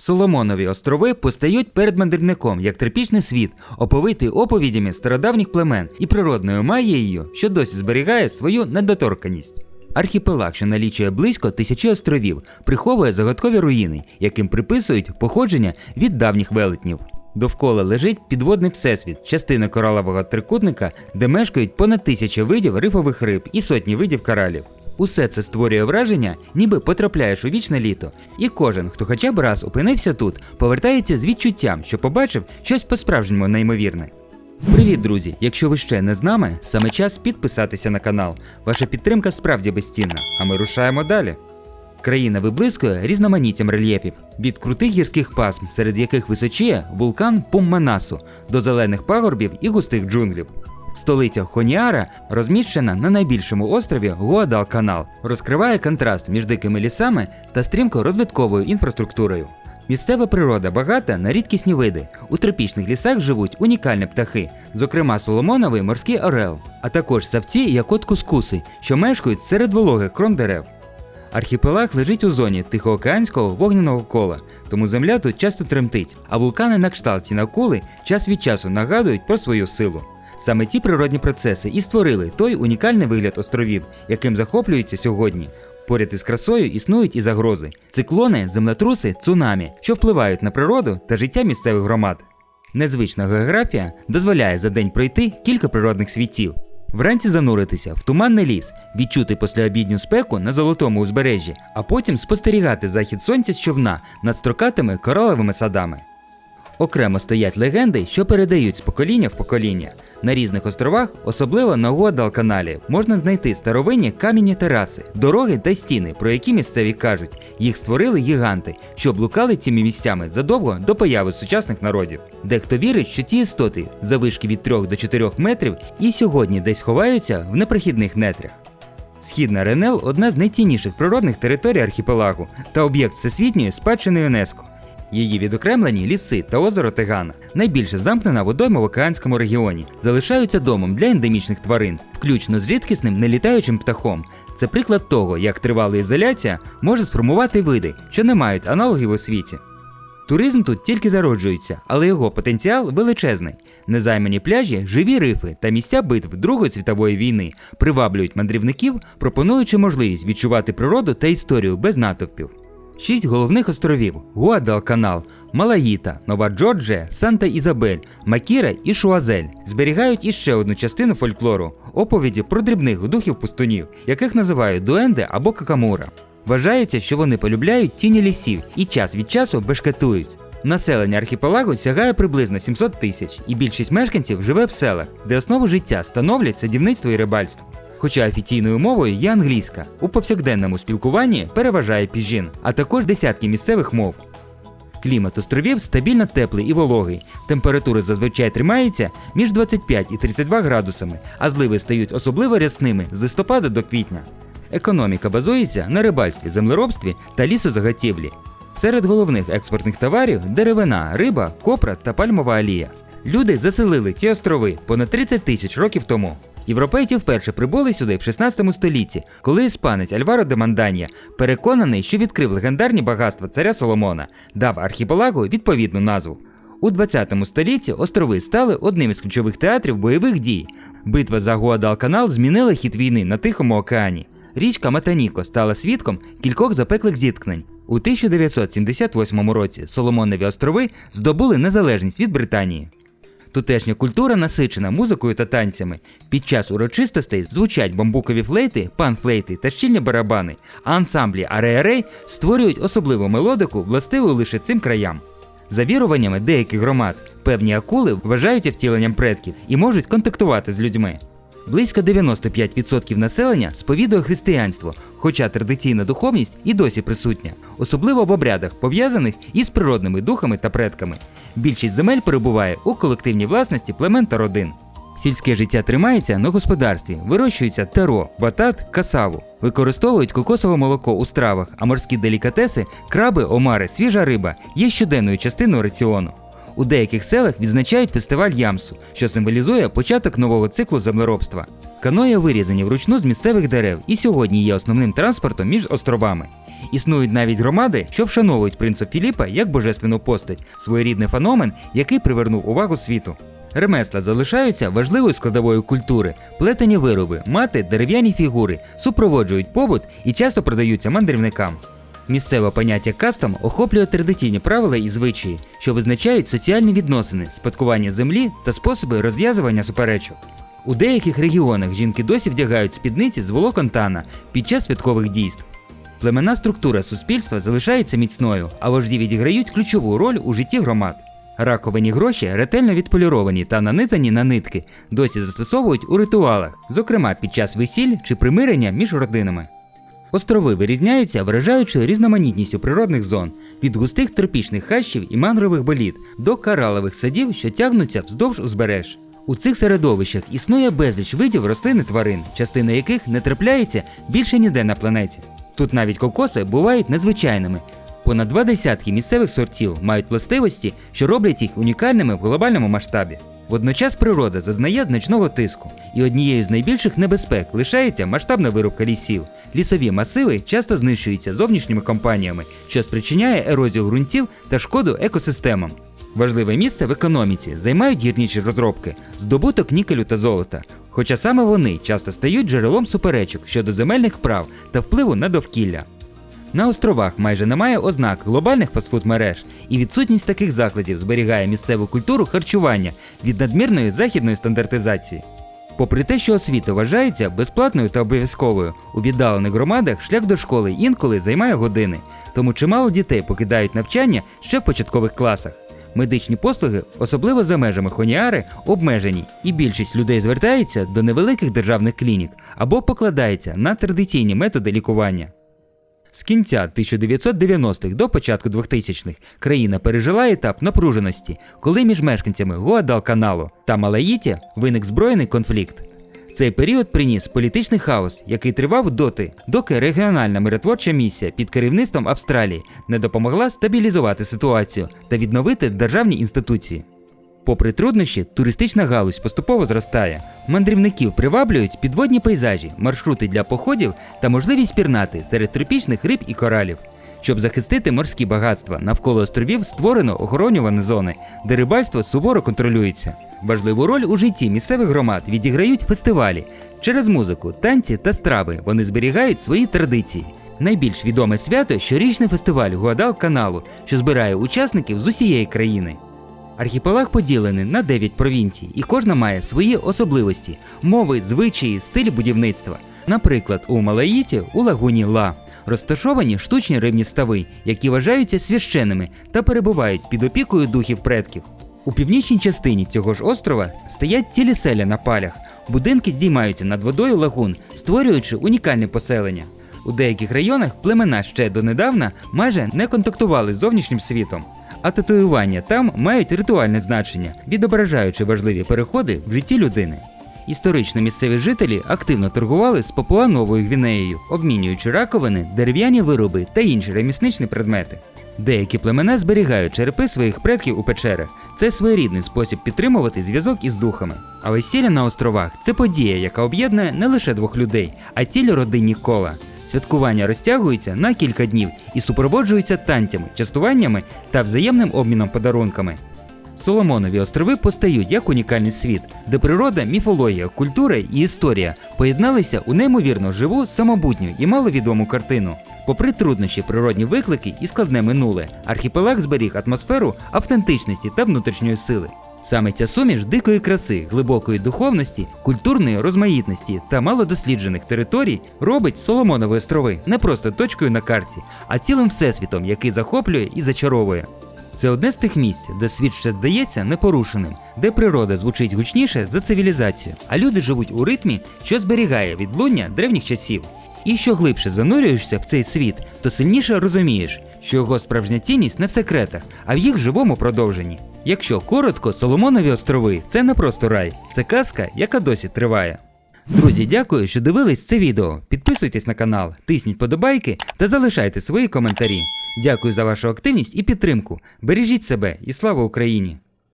Соломонові острови постають перед мандрівником як тропічний світ, оповитий оповідями стародавніх племен і природною магією, що досі зберігає свою недоторканість. Архіпелаг, що налічує близько тисячі островів, приховує загадкові руїни, яким приписують походження від давніх велетнів. Довкола лежить підводний всесвіт, частина коралового трикутника, де мешкають понад тисяча видів рифових риб і сотні видів коралів. Усе це створює враження, ніби потрапляєш у вічне літо, і кожен, хто хоча б раз опинився тут, повертається з відчуттям, що побачив щось по-справжньому неймовірне. Привіт, друзі! Якщо ви ще не з нами, саме час підписатися на канал. Ваша підтримка справді безцінна, а ми рушаємо далі. Країна виблискує різноманіттям рельєфів від крутих гірських пасм, серед яких височіє вулкан Пумманасу, до зелених пагорбів і густих джунглів. Столиця Хоніара розміщена на найбільшому острові Гуадалканал, розкриває контраст між дикими лісами та стрімко розвитковою інфраструктурою. Місцева природа багата на рідкісні види. У тропічних лісах живуть унікальні птахи, зокрема соломоновий морський орел, а також савці і от кускуси, що мешкають серед вологих крон дерев. Архіпелаг лежить у зоні Тихоокеанського вогняного кола, тому земля тут часто тремтить, а вулкани на кшталт Тінакули час від часу нагадують про свою силу. Саме ці природні процеси і створили той унікальний вигляд островів, яким захоплюються сьогодні. Поряд із красою існують і загрози: циклони, землетруси, цунамі, що впливають на природу та життя місцевих громад. Незвична географія дозволяє за день пройти кілька природних світів. Вранці зануритися в туманний ліс, відчути післяобідню спеку на золотому узбережжі, а потім спостерігати захід сонця з човна над строкатими кораловими садами. Окремо стоять легенди, що передають з покоління в покоління. На різних островах, особливо на Гуадалканалі, можна знайти старовинні кам'яні тераси, дороги та стіни, про які місцеві кажуть, їх створили гіганти, що блукали цими місцями задовго до появи сучасних народів. Дехто вірить, що ці істоти завишки від 3 до 4 метрів і сьогодні десь ховаються в непрохідних нетрях. Східна Ренел одна з найцінніших природних територій архіпелагу та об'єкт всесвітньої спадщини ЮНЕСКО. Її відокремлені ліси та озеро Тегана, найбільше замкнена водойма в океанському регіоні, залишаються домом для ендемічних тварин, включно з рідкісним нелітаючим птахом. Це приклад того, як тривала ізоляція може сформувати види, що не мають аналогів у світі. Туризм тут тільки зароджується, але його потенціал величезний. Незаймані пляжі, живі рифи та місця битв Другої світової війни приваблюють мандрівників, пропонуючи можливість відчувати природу та історію без натовпів. Шість головних островів: Гуадалканал, Малаїта, Нова Джорджія, Санта Ізабель, Макіра і Шуазель зберігають іще одну частину фольклору оповіді про дрібних духів пустунів, яких називають дуенде або какамура. Вважається, що вони полюбляють тіні лісів і час від часу бешкетують. Населення архіпелагу сягає приблизно 700 тисяч, і більшість мешканців живе в селах, де основу життя становлять садівництво і рибальство. Хоча офіційною мовою є англійська, у повсякденному спілкуванні переважає піжін, а також десятки місцевих мов. Клімат островів стабільно теплий і вологий. Температури зазвичай тримаються між 25 і 32 градусами, а зливи стають особливо рясними з листопада до квітня. Економіка базується на рибальстві, землеробстві та лісозаготівлі. Серед головних експортних товарів деревина, риба, копра та пальмова олія. Люди заселили ці острови понад 30 тисяч років тому. Європейці вперше прибули сюди в 16 столітті, коли іспанець Альваро де Манданія, переконаний, що відкрив легендарні багатства царя Соломона, дав архіпелагу відповідну назву. У 20 столітті острови стали одним із ключових театрів бойових дій. Битва за Гуадалканал змінила хід війни на Тихому океані. Річка Матаніко стала свідком кількох запеклих зіткнень. У 1978 році Соломонові острови здобули незалежність від Британії. Тутешня культура насичена музикою та танцями. Під час урочистостей звучать бамбукові флейти, панфлейти та щільні барабани, а ансамблі ареарей створюють особливу мелодику, властиву лише цим краям. За віруваннями деяких громад, певні акули вважаються втіленням предків і можуть контактувати з людьми. Близько 95% населення сповідує християнство, хоча традиційна духовність і досі присутня, особливо в обрядах, пов'язаних із природними духами та предками. Більшість земель перебуває у колективній власності племен та родин. Сільське життя тримається на господарстві, вирощується таро, батат, касаву, використовують кокосове молоко у стравах, а морські делікатеси, краби, омари, свіжа риба є щоденною частиною раціону. У деяких селах відзначають фестиваль ямсу, що символізує початок нового циклу землеробства. Каноє вирізані вручну з місцевих дерев і сьогодні є основним транспортом між островами. Існують навіть громади, що вшановують принца Філіпа як божественну постать, своєрідний феномен, який привернув увагу світу. Ремесла залишаються важливою складовою культури, плетені вироби, мати, дерев'яні фігури, супроводжують побут і часто продаються мандрівникам. Місцеве поняття кастом охоплює традиційні правила і звичаї, що визначають соціальні відносини, спадкування землі та способи розв'язування суперечок. У деяких регіонах жінки досі вдягають спідниці з волокон тана під час святкових дійств. Племенна структура суспільства залишається міцною, а вожді відіграють ключову роль у житті громад. Раковині гроші ретельно відполіровані та нанизані на нитки, досі застосовують у ритуалах, зокрема під час весіль чи примирення між родинами. Острови вирізняються вражаючою різноманітністю природних зон від густих тропічних хащів і мангрових боліт до каралових садів, що тягнуться вздовж узбереж. У цих середовищах існує безліч видів рослин і тварин, частина яких не трапляється більше ніде на планеті. Тут навіть кокоси бувають незвичайними. Понад два десятки місцевих сортів мають властивості, що роблять їх унікальними в глобальному масштабі. Водночас природа зазнає значного тиску, і однією з найбільших небезпек лишається масштабна вирубка лісів. Лісові масиви часто знищуються зовнішніми компаніями, що спричиняє ерозію ґрунтів та шкоду екосистемам. Важливе місце в економіці займають гірнічі розробки, здобуток нікелю та золота. Хоча саме вони часто стають джерелом суперечок щодо земельних прав та впливу на довкілля. На островах майже немає ознак глобальних фастфуд мереж, і відсутність таких закладів зберігає місцеву культуру харчування від надмірної західної стандартизації. Попри те, що освіта вважається безплатною та обов'язковою, у віддалених громадах шлях до школи інколи займає години, тому чимало дітей покидають навчання ще в початкових класах. Медичні послуги, особливо за межами Хоніари, обмежені, і більшість людей звертається до невеликих державних клінік або покладається на традиційні методи лікування. З кінця 1990-х до початку 2000-х країна пережила етап напруженості, коли між мешканцями Гуадалканалу та Малаїті виник збройний конфлікт. Цей період приніс політичний хаос, який тривав доти, доки регіональна миротворча місія під керівництвом Австралії не допомогла стабілізувати ситуацію та відновити державні інституції. Попри труднощі, туристична галузь поступово зростає. Мандрівників приваблюють підводні пейзажі, маршрути для походів та можливість пірнати серед тропічних риб і коралів. Щоб захистити морські багатства, навколо островів створено охоронювані зони, де рибальство суворо контролюється. Важливу роль у житті місцевих громад відіграють фестивалі. Через музику, танці та страви вони зберігають свої традиції. Найбільш відоме свято щорічний фестиваль Гуадал каналу, що збирає учасників з усієї країни. Архіпелаг поділений на 9 провінцій, і кожна має свої особливості, мови, звичаї, стиль будівництва. Наприклад, у Малаїті у лагуні Ла розташовані штучні рибні стави, які вважаються священними та перебувають під опікою духів предків. У північній частині цього ж острова стоять цілі селя на палях. Будинки здіймаються над водою лагун, створюючи унікальне поселення. У деяких районах племена ще донедавна майже не контактували з зовнішнім світом. А татуювання там мають ритуальне значення, відображаючи важливі переходи в житті людини. Історично місцеві жителі активно торгували з Папуа Новою Гвінеєю, обмінюючи раковини, дерев'яні вироби та інші ремісничні предмети. Деякі племена зберігають черепи своїх предків у печерах. Це своєрідний спосіб підтримувати зв'язок із духами. А весілля на островах це подія, яка об'єднує не лише двох людей, а цілі родинні кола. Святкування розтягуються на кілька днів і супроводжуються танцями, частуваннями та взаємним обміном подарунками. Соломонові острови постають як унікальний світ, де природа, міфологія, культура і історія поєдналися у неймовірно живу, самобутню і маловідому картину. Попри труднощі, природні виклики і складне минуле, архіпелаг зберіг атмосферу автентичності та внутрішньої сили. Саме ця суміш дикої краси, глибокої духовності, культурної розмаїтності та малодосліджених територій робить Соломонові острови не просто точкою на карті, а цілим всесвітом, який захоплює і зачаровує. Це одне з тих місць, де світ ще здається непорушеним, де природа звучить гучніше за цивілізацію, а люди живуть у ритмі, що зберігає відлуння древніх часів. І що глибше занурюєшся в цей світ, то сильніше розумієш, що його справжня цінність не в секретах, а в їх живому продовженні. Якщо коротко, Соломонові острови це не просто рай, це казка, яка досі триває. Друзі, дякую, що дивились це відео. Підписуйтесь на канал, тисніть подобайки та залишайте свої коментарі. Дякую за вашу активність і підтримку. Бережіть себе і слава Україні!